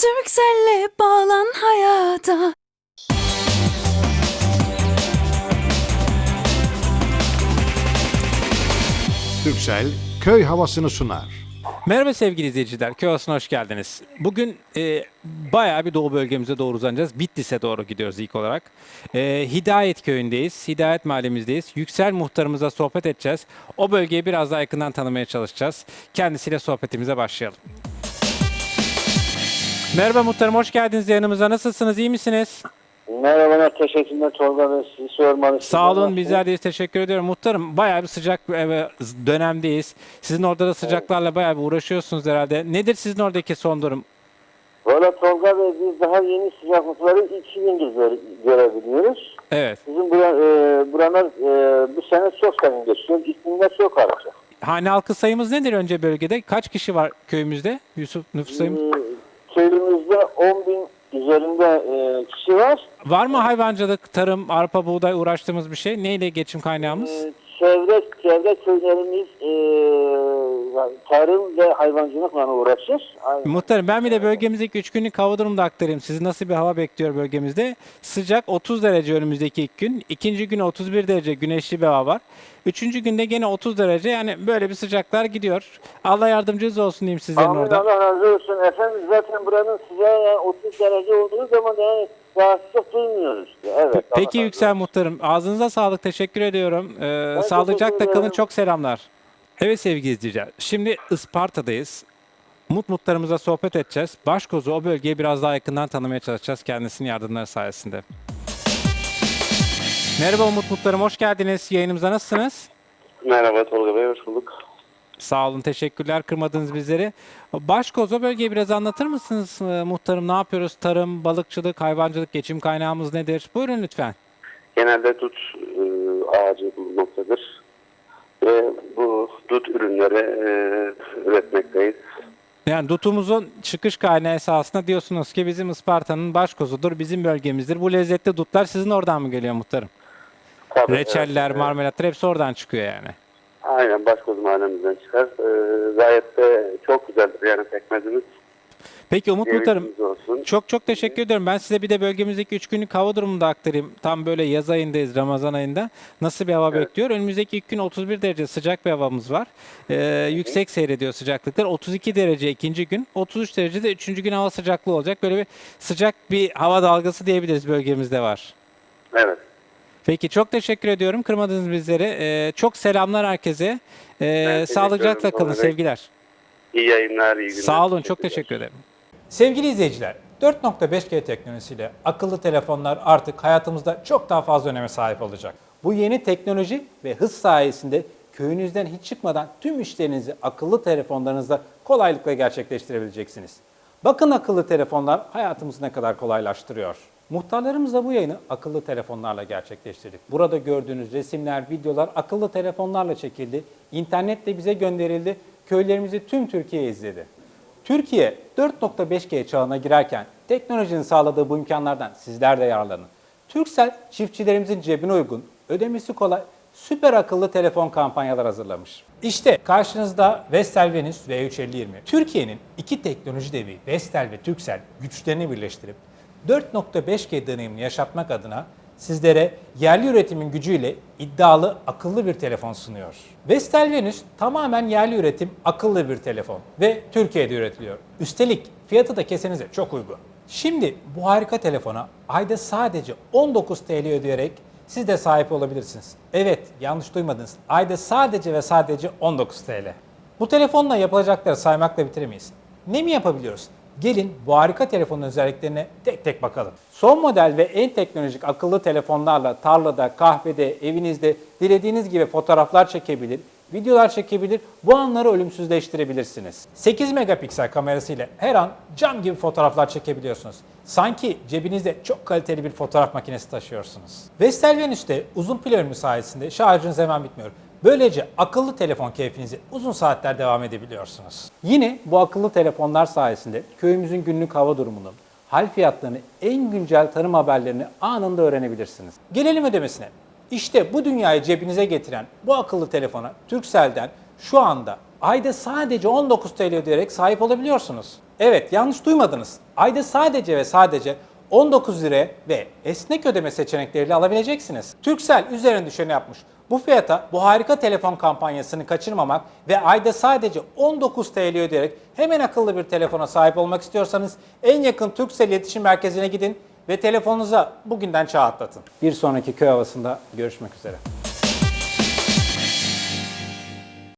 Turkcell'le bağlan hayata. Türksel köy havasını sunar. Merhaba sevgili izleyiciler, Köy Havası'na hoş geldiniz. Bugün e, bayağı bir doğu bölgemize doğru uzanacağız. Bitlis'e doğru gidiyoruz ilk olarak. E, Hidayet Köyü'ndeyiz, Hidayet Mahallemizdeyiz. Yüksel muhtarımızla sohbet edeceğiz. O bölgeyi biraz daha yakından tanımaya çalışacağız. Kendisiyle sohbetimize başlayalım. Merhaba muhtarım, hoş geldiniz yanımıza. Nasılsınız, iyi misiniz? Merhabalar, teşekkürler Tolga Bey. Sizi sormalı. Sağ olun, bizler de teşekkür ediyorum. Muhtarım, bayağı bir sıcak e, dönemdeyiz. Sizin orada da sıcaklarla bayağı bir uğraşıyorsunuz herhalde. Nedir sizin oradaki son durum? Valla Tolga Bey biz daha yeni sıcaklıkları iki gündür göre- görebiliyoruz. Evet. Bizim bura, e, buralar e, bu sene çok serin geçiyor. İklimde çok arası. Hane halkı sayımız nedir önce bölgede? Kaç kişi var köyümüzde? Yusuf nüfus sayımız. Köyümüzde 10 bin üzerinde e, kişi var. Var mı hayvancılık, tarım, arpa, buğday uğraştığımız bir şey? Neyle geçim kaynağımız? E, çevre, çevre köylerimiz e, yani tarım ve hayvancılıkla uğraşır. Aynen. Muhtarım ben bir de bölgemizdeki 3 günlük hava durumunu da aktarayım. Sizi nasıl bir hava bekliyor bölgemizde? Sıcak 30 derece önümüzdeki ilk gün. ikinci gün 31 derece güneşli bir hava var. Üçüncü günde gene 30 derece yani böyle bir sıcaklar gidiyor. Allah yardımcınız olsun diyeyim sizlerin Amin orada. Allah razı olsun. Efendim zaten buranın sıcağı yani 30 derece olduğu zaman yani rahatsızlık duymuyoruz. Evet. Peki Allah Yüksel Muhtarım ağzınıza sağlık teşekkür ediyorum. Ee, sağlıcakla kalın çok selamlar. Evet sevgili izleyiciler şimdi Isparta'dayız. Mut Mutlarımıza sohbet edeceğiz. Başkoz'u o bölgeyi biraz daha yakından tanımaya çalışacağız kendisinin yardımları sayesinde. Merhaba Umut Mutlarım hoş geldiniz. Yayınımıza nasılsınız? Merhaba Tolga Bey, hoş bulduk. Sağ olun teşekkürler kırmadınız bizleri. Başkoz o bölgeyi biraz anlatır mısınız e, muhtarım? Ne yapıyoruz? Tarım, balıkçılık, hayvancılık, geçim kaynağımız nedir? Buyurun lütfen. Genelde dut e, ağacı bulunmaktadır. Ve bu dut ürünleri e, üretmekteyiz. Yani dutumuzun çıkış kaynağı esasında diyorsunuz ki bizim Isparta'nın başkozudur, bizim bölgemizdir. Bu lezzetli dutlar sizin oradan mı geliyor muhtarım? Tabii, Reçeller, evet, marmelatlar hepsi oradan çıkıyor yani. Aynen Başkoz mahallemizden çıkar. E, gayet de çok güzeldir yani pekmezimiz. Peki Umut Muhtarım olsun. çok çok teşekkür ediyorum. Ben size bir de bölgemizdeki 3 günlük hava durumunu da aktarayım. Tam böyle yaz ayındayız, Ramazan ayında. Nasıl bir hava bekliyor? Önümüzdeki ilk gün 31 derece sıcak bir havamız var. Ee, yüksek seyrediyor sıcaklıklar. 32 derece ikinci gün, 33 derece de üçüncü gün hava sıcaklığı olacak. Böyle bir sıcak bir hava dalgası diyebiliriz bölgemizde var. Evet. Peki çok teşekkür ediyorum. Kırmadınız bizleri. Ee, çok selamlar herkese. Ee, sağlıcakla kalın sevgiler. İyi yayınlar, iyi günler. Sağ olun, çok teşekkür ederim. Sevgili izleyiciler, 4.5G teknolojisiyle akıllı telefonlar artık hayatımızda çok daha fazla öneme sahip olacak. Bu yeni teknoloji ve hız sayesinde köyünüzden hiç çıkmadan tüm işlerinizi akıllı telefonlarınızda kolaylıkla gerçekleştirebileceksiniz. Bakın akıllı telefonlar hayatımızı ne kadar kolaylaştırıyor. Muhtarlarımızla bu yayını akıllı telefonlarla gerçekleştirdik. Burada gördüğünüz resimler, videolar akıllı telefonlarla çekildi. İnternetle bize gönderildi. Köylerimizi tüm Türkiye izledi. Türkiye 4.5G çağına girerken teknolojinin sağladığı bu imkanlardan sizler de yararlanın. Turkcell çiftçilerimizin cebine uygun, ödemesi kolay, süper akıllı telefon kampanyalar hazırlamış. İşte karşınızda Vestel Venus V35020. Türkiye'nin iki teknoloji devi Vestel ve Turkcell güçlerini birleştirip 4.5G deneyimini yaşatmak adına sizlere yerli üretimin gücüyle iddialı akıllı bir telefon sunuyor. Vestel Venus tamamen yerli üretim akıllı bir telefon ve Türkiye'de üretiliyor. Üstelik fiyatı da kesenize çok uygun. Şimdi bu harika telefona ayda sadece 19 TL ödeyerek siz de sahip olabilirsiniz. Evet yanlış duymadınız. Ayda sadece ve sadece 19 TL. Bu telefonla yapılacakları saymakla bitiremeyiz. Ne mi yapabiliyoruz? Gelin bu harika telefonun özelliklerine tek tek bakalım. Son model ve en teknolojik akıllı telefonlarla tarlada, kahvede, evinizde dilediğiniz gibi fotoğraflar çekebilir, videolar çekebilir, bu anları ölümsüzleştirebilirsiniz. 8 megapiksel kamerasıyla her an cam gibi fotoğraflar çekebiliyorsunuz. Sanki cebinizde çok kaliteli bir fotoğraf makinesi taşıyorsunuz. Vestel Venüs'te uzun pil ömrü sayesinde şarjınız hemen bitmiyor. Böylece akıllı telefon keyfinizi uzun saatler devam edebiliyorsunuz. Yine bu akıllı telefonlar sayesinde köyümüzün günlük hava durumunu, hal fiyatlarını, en güncel tarım haberlerini anında öğrenebilirsiniz. Gelelim ödemesine. İşte bu dünyayı cebinize getiren bu akıllı telefona Turkcell'den şu anda ayda sadece 19 TL ödeyerek sahip olabiliyorsunuz. Evet yanlış duymadınız. Ayda sadece ve sadece 19 lira ve esnek ödeme seçenekleriyle alabileceksiniz. Turkcell üzerine düşeni yapmış. Bu fiyata bu harika telefon kampanyasını kaçırmamak ve ayda sadece 19 TL ödeyerek hemen akıllı bir telefona sahip olmak istiyorsanız en yakın Turkcell iletişim merkezine gidin ve telefonunuza bugünden çağ atlatın. Bir sonraki köy havasında görüşmek üzere.